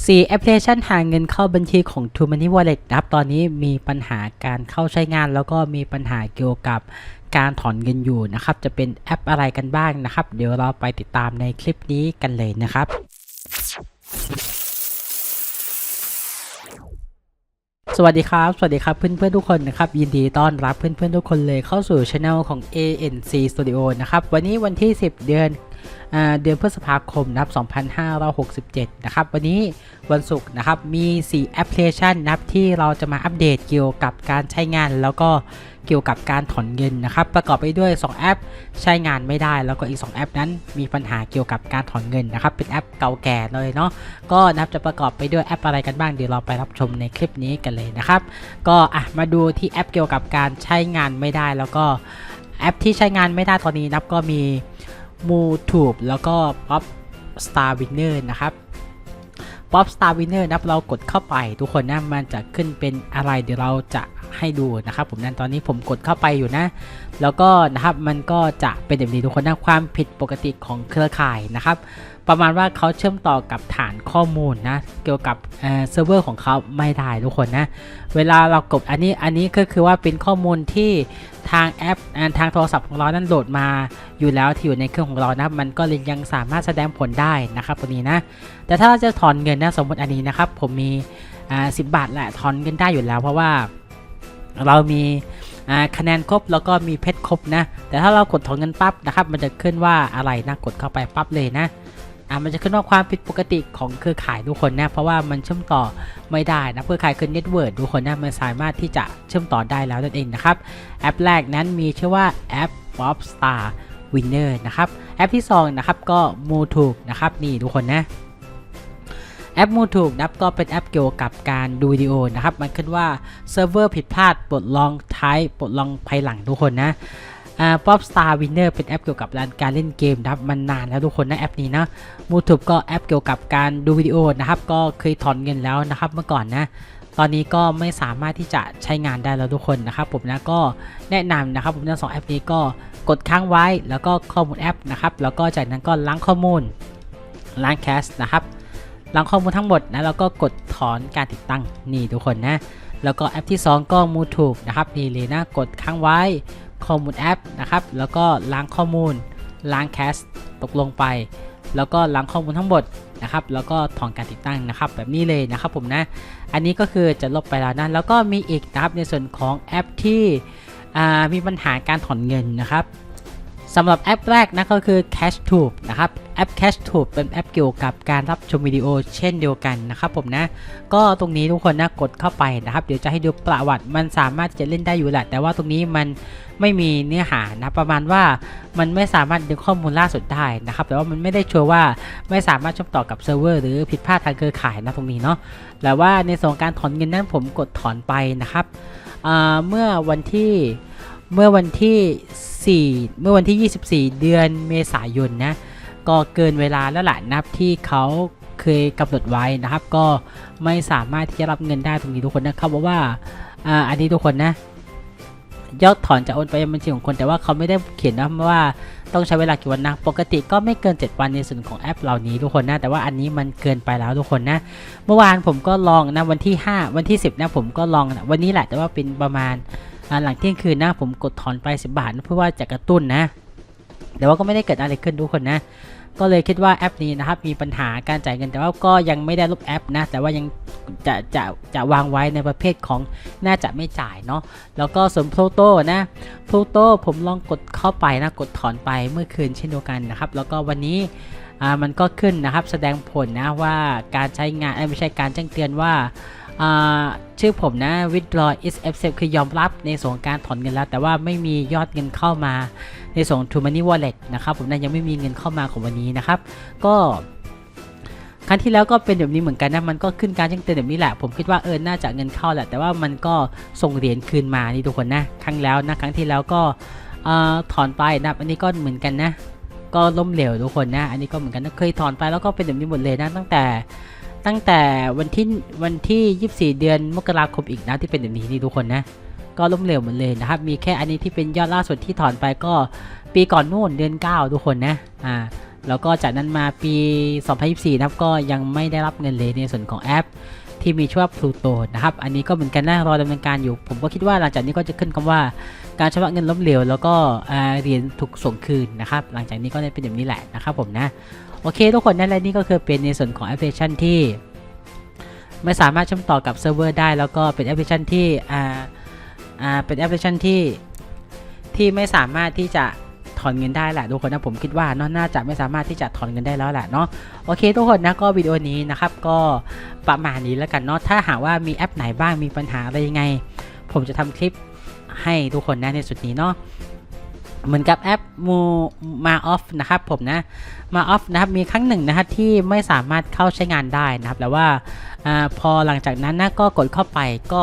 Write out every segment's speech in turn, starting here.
4 แอปพลิเคชันหาเงินเข้าบัญชีของ True Money Wallet นะครับ ตอนนี้มีปัญหาการเข้าใช้งาน แล้วก็มีปัญหาเกี่ยวกับการถอนเงินอยู่นะครับ จะเป็นแอปอะไรกันบ้างนะครับ เดี๋ยวเราไปติดตามในคลิปนี้กันเลยนะครับสวัสดีครับ สวัสดีครับเพื่อนๆทุกคนนะครับ ยินดีต้อนรับเพื่อนๆทุกคนเลยเข้าสู่ช anel ของ ANC Studio นะครับ วันนี้วันที่ 10 เดือน เดือนพฤษภาคมนะครับ2567 นะครับ วันนี้วันศุกร์นะครับ มี 4 แอปพลิเคชันนะครับที่เราจะมาอัปเดตเกี่ยวกับการใช้งาน แล้วก็เกี่ยวกับการถอนเงินนะครับ ประกอบไปด้วย 2 แอปใช้งานไม่ได้ แล้วก็อีก 2 แอปนั้น มีปัญหาเกี่ยวกับการถอนเงินนะครับ เป็นแอปเก่าแก่เลยเนาะ ก็นับจะประกอบไปด้วยแอปอะไรกันบ้าง เดี๋ยวเราไปรับชมในคลิปนี้กันเลยนะครับ ก็อะมาดูที่แอปเกี่ยวกับการใช้งานไม่ได้ แล้วก็แอปที่ใช้งานไม่ได้ตอนนี้นับก็มี m o t u b e แล้วก็ Pop Star Winner นะครับ Pop Star Winner นะครับเรากดเข้าไปทุกคนนะมันจะขึ้นเป็นอะไรเดี๋ยวเราจะให้ดูนะครับผมนั้นตอนนี้ผมกดเข้าไปอยู่นะ แล้วก็นะครับมันก็จะเป็นแบบนี้ทุกคนนะความผิดปกติของเครือข่ายนะครับ ประมาณว่าเขาเชื่อมต่อกับฐานข้อมูลนะเกี่ยวกับเซิร์ฟเวอร์ของเขาไม่ได้ทุกคนนะ เวลาเรากดอันนี้อันนี้ก็คือว่าเป็นข้อมูลที่ทางแอปทางโทรศัพท์ของเรานั้นโหลดมา อยู่แล้วที่อยู่ในเครื่องของเรานะมันก็เลยยังสามารถแสดงผลได้นะครับตัวนี้นะ แต่ถ้าเราจะถอนเงินนะสมมติอันนี้นะครับ ผมมีอ่าสิบาทแหละถอนเงินได้อยู่แล้ว เพราะว่าเรามีอ่าคะแนนครบแล้วก็มีเพชรครบนะ แต่ถ้าเรากดถอนเงินปั๊บนะครับ มันจะขึ้นว่าอะไรนะกดเข้าไปปั๊บเลยนะอ่ามันจะขึ้นว่าความผิดปกติของเครือข่ายทุกคนนะ เพราะว่ามันเชื่อมต่อไม่ได้นะ เครือข่ายคือเน็ตเวิร์ดทุกคนนะ มันสามารถที่จะเชื่อมต่อได้แล้วนั่นเองนะครับ แอปแรกนั้นมีชื่อว่าแอป Pop Star Winner นะครับแอปที่2นะครับก็ m o t u b e นะครับนี่ทุกคนนะแอป m o t u b e นะครับก็เป็นแอปเกี่ยวกับการดูวิดีโอนะครับ มันขึ้นว่าเซิร์ฟเวอร์ผิดพลาดปลดลองท้ายปลดลองภายหลังทุกคนนะป๊อ่า Pop Star Winner เป็นแอปเกี่ยวกับการเล่นเกมนะครับมันนานแล้วทุกคนนะแอปนี้นะมูทูบก็แอปเกี่ยวกับการดูวิดีโอนะครับ ก็เคยถอนเงินแล้วนะครับเมื่อก่อนนะ ตอนนี้ก็ไม่สามารถที่จะใช้งานได้แล้วทุกคนนะครับผมนะก็แนะนำนะครับผมทั้งสองแอปนี้ก็กดค้างไว้แล้วก็ข้อมูลแอปนะครับแล้วก็จากนั้นก็ล้างข้อมูลล้างแคสนะครับล้างข้อมูลทั้งหมดนะแล้วก็กดถอนการติดตั้งนี่ทุกคนนะแล้วก็แอปที่ 2 ก็มูทูบนะครับนี่เลยนะกดค้างไว้ข้อมูลแอปนะครับแล้วก็ล้างข้อมูลล้างแคสตกลงไป แล้วก็ล้างข้อมูลทั้งหมด นะครับ แล้วก็ถอนการติดตั้งนะครับ แบบนี้เลยนะครับผมนะ อันนี้ก็คือจะลบไปแล้วนะ แล้วก็มีอีกนะครับในส่วนของแอปที่มีปัญหาการถอนเงินนะครับ สำหรับแอปแรกนะก็คือ CashTube นะครับแอป CashTube เป็นแอปเกี่ยวกับการรับชมวิดีโอเช่นเดียวกันนะครับผมนะ ก็ตรงนี้ทุกคนนะกดเข้าไปนะครับ เดี๋ยวจะให้ดูประวัติมันสามารถจะเล่นได้อยู่แหละ แต่ว่าตรงนี้มันไม่มีเนื้อหานะประมาณว่ามันไม่สามารถดึงข้อมูลล่าสุดได้นะครับ แต่ว่ามันไม่ได้ชัวร์ว่าไม่สามารถเชื่อมต่อกับเซิร์ฟเวอร์หรือผิดพลาดทางเครือข่ายนะตรงนี้เนาะแล้วว่าในส่วนการถอนเงินนั้นผมกดถอนไปนะครับเมื่อวันที่ เมื่อวันที่ 4 เมื่อวันที่ 24 เดือนเมษายนนะก็เกินเวลาแล้วแหละนับที่เขาเคยกำหนดไว้นะครับ ก็ไม่สามารถที่จะรับเงินได้ตรงนี้ทุกคนนะครับเพราะว่าอาันนี้ทุกคนนะยอดถอนจะโอนไปบัญชีของคนแต่ว่าเขาไม่ได้เขียนนะว่าต้องใช้เวลากี่วันนะปกติก็ไม่เกิน 7 วันในส่วนของแอปเหล่านี้ทุกคนนะแต่ว่าอันนี้มันเกินไปแล้วทุกคนนะ เมื่อวานผมก็ลองนะวันที่ 5 วันที่ 10นะผมก็ลองนะวันนี้แหละแต่ว่าเป็นประมาณ หลังเที่ยงคืนนะผมกดถอนไป 10 บาทเพื่อว่าจะกระตุ้นนะ แต่ว่าก็ไม่ได้เกิดอะไรขึ้นทุกคนนะ ก็เลยคิดว่าแอปนี้นะครับมีปัญหาการจ่ายเงินแต่ว่าก็ยังไม่ได้ลบแอปนะ แต่ว่ายังจะจะจะวางไว้ในประเภทของน่าจะไม่จ่ายเนาะแล้วก็ส่วนพลูโตนะพลูโตผมลองกดเข้าไปนะกดถอนไปเมื่อคืนเช่นเดียวกันนะครับ แล้วก็วันนี้มันก็ขึ้นนะครับแสดงผลนะว่าการใช้งานไม่ใช่การแจ้งเตือนว่า ชื่อผมนะ withdraw is accept คือยอมรับในส่วนของการถอนเงินแล้ว แต่ว่าไม่มียอดเงินเข้ามาในส่วนของ True Money Wallet นะครับผมนะยังไม่มีเงินเข้ามาของวันนี้นะครับ ก็ครั้งที่แล้วก็เป็นแบบนี้เหมือนกันนะ มันก็ขึ้นการแจ้งเตือนแบบนี้แหละ ผมคิดว่าเออ น่าจะเงินเข้าแหละ แต่ว่ามันก็ส่งเหรียญคืนมา นี่ทุกคนนะ ครั้งแล้วนะ ครั้งที่แล้วก็ถอนไปนะ อันนี้ก็เหมือนกันนะ ก็ล้มเหลวทุกคนนะ อันนี้ก็เหมือนกันนะ เคยถอนไปแล้วก็เป็นแบบนี้หมดเลยนะ ตั้งแต่ ตั้งแต่วันที่วันที่ 24 เดือนมกราคมอีกนะที่เป็นแบบนี้นี่ทุกคนนะ ก็ล้มเหลวหมดเลยนะครับ มีแค่อันนี้ที่เป็นยอดล่าสุดที่ถอนไปก็ปีก่อนนู่นเดือน 9 ทุกคนนะ อ่า แล้วก็จากนั้นมาปี 2024 นะครับ ก็ยังไม่ได้รับเงินเลยในส่วนของแอป ที่มีชื่อว่า Pluto นะครับ อันนี้ก็เหมือนกันนะรอดำเนินการอยู่ ผมก็คิดว่าหลังจากนี้ก็จะขึ้นคำว่าการชำระเงินล้มเหลวแล้วก็เหรียญถูกส่งคืนนะครับ หลังจากนี้ก็จะเป็นแบบนี้แหละนะครับผมนะ โอเคทุกคนนั่นแหละนี่ก็คือเป็นในส่วนของแอปพลิเคชันที่ไม่สามารถเชื่อมต่อกับเซิร์ฟเวอร์ได้ แล้วก็เป็นแอปพลิเคชันที่อ่าอ่าเป็นแอปพลิเคชันที่ที่ไม่สามารถที่จะถอนเงินได้แหละทุกคนนะผมคิดว่าเนาะน่าจะไม่สามารถที่จะถอนเงินได้แล้วแหละเนาะโอเคทุกคนนะก็วิดีโอนี้นะครับก็ประมาณนี้แล้วกันเนาะถ้าหากว่ามีแอปไหนบ้างมีปัญหาอะไรยังไง ผมจะทำคลิปให้ทุกคนนะในสุดนี้เนาะ เหมือนกับแอปมูมาออฟนะครับผมนะมาออฟนะครับมีครั้งหนึ่งนะครับที่ไม่สามารถเข้าใช้งานได้นะครับแต่ว่าอพอหลังจากนั้นนะก็กดเข้าไปก็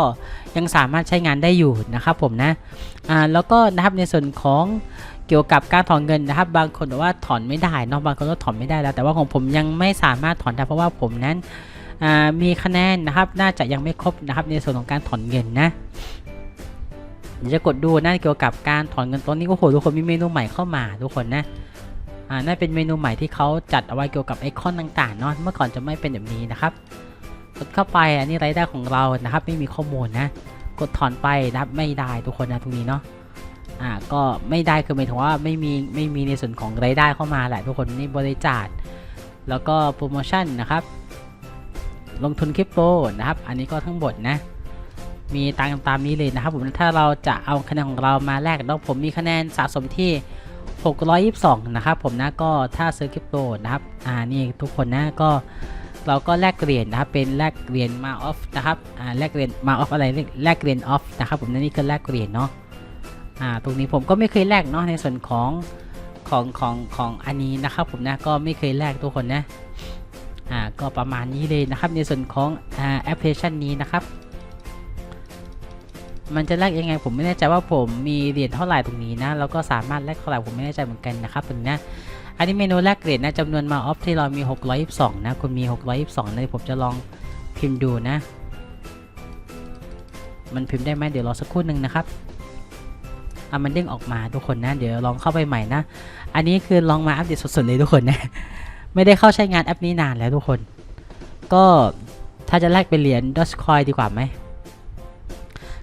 ยังสามารถใช้งานได้อยู่นะครับผมนะแล้วก็นะครับในส่วนของเกี่ยวกับการถอนเงินนะครับ บางคนบอกว่าถอนไม่ได้เนาะบางคนก็ถอนไม่ได้แล้ว แต่ว่าของผมยังไม่สามารถถอนได้เพราะว่าผมนั้นมีคะแนนนะครับ น่าจะยังไม่ครบนะครับในส่วนของการถอนเงินนะ เดี๋ยวจะกดดูนะเกี่ยวกับการถอนเงินตัวนี้โอ้โหทุกคนมีเมนูใหม่เข้ามาทุกคนนะอ่านั่นเป็นเมนูใหม่ที่เขาจัดเอาไว้เกี่ยวกับไอคอนต่างๆเนาะเมื่อก่อนจะไม่เป็นแบบนี้นะครับกดเข้าไปอันนี้รายได้ของเรานะครับ ไม่มีข้อมูลนะ กดถอนไปนะครับไม่ได้ทุกคนนะตรงนี้เนาะอ่าก็ไม่ได้คือหมายถึงว่าไม่มีไม่มีในส่วนของรายได้เข้ามาแหละทุกคนนี่บริจาคแล้วก็โปรโมชั่นนะครับ ลงทุนคริปโตนะครับ อันนี้ก็ทั้งหมดนะ มีตามตามนี้เลยนะครับผมถ้าเราจะเอาคะแนนของเรามาแลกแล้วผมมีคะแนนสะสมที่ 622 นะครับผมนะก็ถ้าซื้อคริปโตนะครับอ่านี่ทุกคนนะก็เราก็แลกเหรียญนะครับเป็นแลกเหรียญมาออฟนะครับอ่าแลกเหรียญมาออฟอะไรแลกเหรียญออฟนะครับผมนั่นนี่คือแลกเหรียญเนาะอ่าตรงนี้ผมก็ไม่เคยแลกเนาะในส่วนของของของของอันนี้นะครับผมนะก็ไม่เคยแลกทุกคนนะอ่าก็ประมาณนี้เลยนะครับในส่วนของอ่าแอปพลิเคชันนี้นะครับ มันจะแลกยังไงผมไม่แน่ใจว่าผมมีเหรียญเท่าไหร่ตรงนี้นะแล้วก็สามารถแลกเท่าไหร่ผมไม่แน่ใจเหมือนกันนะครับตรงนี้นะอันนี้เมนูแลกเหรียญนะจำนวนมาออฟที่เรามี 622 นะคุณมี 622นะผมจะลองพิมพ์ดูนะ มันพิมพ์ได้ไหมเดี๋ยวรอสักครู่หนึ่งนะครับอะมันเด้งออกมาทุกคนนะ เดี๋ยวลองเข้าไปใหม่นะ อันนี้คือลองมาอัปเดตสดๆเลยทุกคนนะ ไม่ได้เข้าใช้งานแอปนี้นานแล้วทุกคน ก็ถ้าจะแลกเป็นเหรียญ Dogecoin ดีกว่าไหม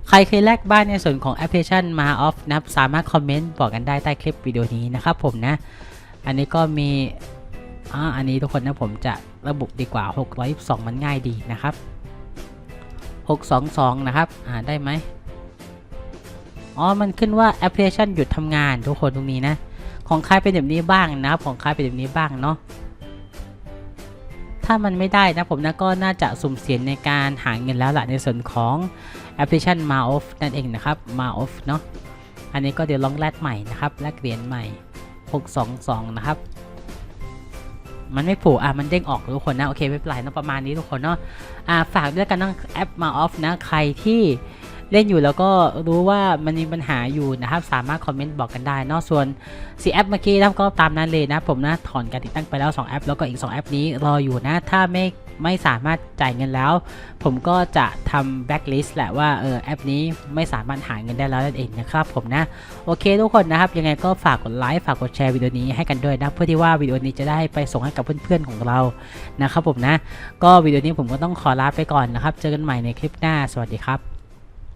ใครเคยแลกบ้านในส่วนของแอปพลิเคชันมาออฟนะครับสามารถคอมเมนต์บอกกันได้ใต้คลิปวิดีโอนี้นะครับผมนะ อันนี้ก็มีอ่าอันนี้ทุกคนนะผมจะระบุดีกว่า 622 มันง่ายดีนะครับ 622 นะครับ อ่าได้ไหมอ๋อ มันขึ้นว่าแอปพลิเคชันหยุดทำงานทุกคนตรงนี้นะ ของใครเป็นแบบนี้บ้างนะครับของใครเป็นแบบนี้บ้างเนาะ ถ้ามันไม่ได้นะผมนะก็น่าจะสุ่มเสี่ยงในการหาเงินแล้วล่ะในส่วนของแอปพลิเคชัน m a o f นั่นเองนะครับ m a o f เนาะอันนี้ก็เดี๋ยวลองแลกใหม่นะครับแลกเหรียญใหม่ 622 นะครับ มันไม่ผูกอะมันเด้งออกทุกคนนะโอเคไม่เป็นไรนะประมาณนี้ทุกคนเนาะอ่าฝากด้วยกันน้องแอปมาออฟนะใครที่ เล่นอยู่แล้วก็รู้ว่ามันมีปัญหาอยู่นะครับ สามารถคอมเมนต์บอกกันได้นอะส่วนสีแอปเมื่อกี้นะครับก็ตามนั้นเลยนะผมนะถอนการติดตั้งไปแล้ว 2 แอป แล้วก็อีก 2 แอปนี้รออยู่นะ ถ้าไม่ไม่สามารถจ่ายเงินแล้ว ผมก็จะทำแบ็กลิสต์แหละว่าเออแอปนี้ไม่สามารถหาเงินได้แล้วนั่นเองนะครับผมนะ โอเคทุกคนนะครับ ยังไงก็ฝากกดไลค์ฝากกดแชร์วิดีโอนี้ให้กันด้วยนะ เพื่อที่ว่าวิดีโอนี้จะได้ไปส่งให้กับเพื่อนๆของเรานะครับผมนะ ก็วิดีโอนี้ผมก็ต้องขอลาไปก่อนนะครับ เจอกันใหม่ในคลิปหน้าสวัสดีครับ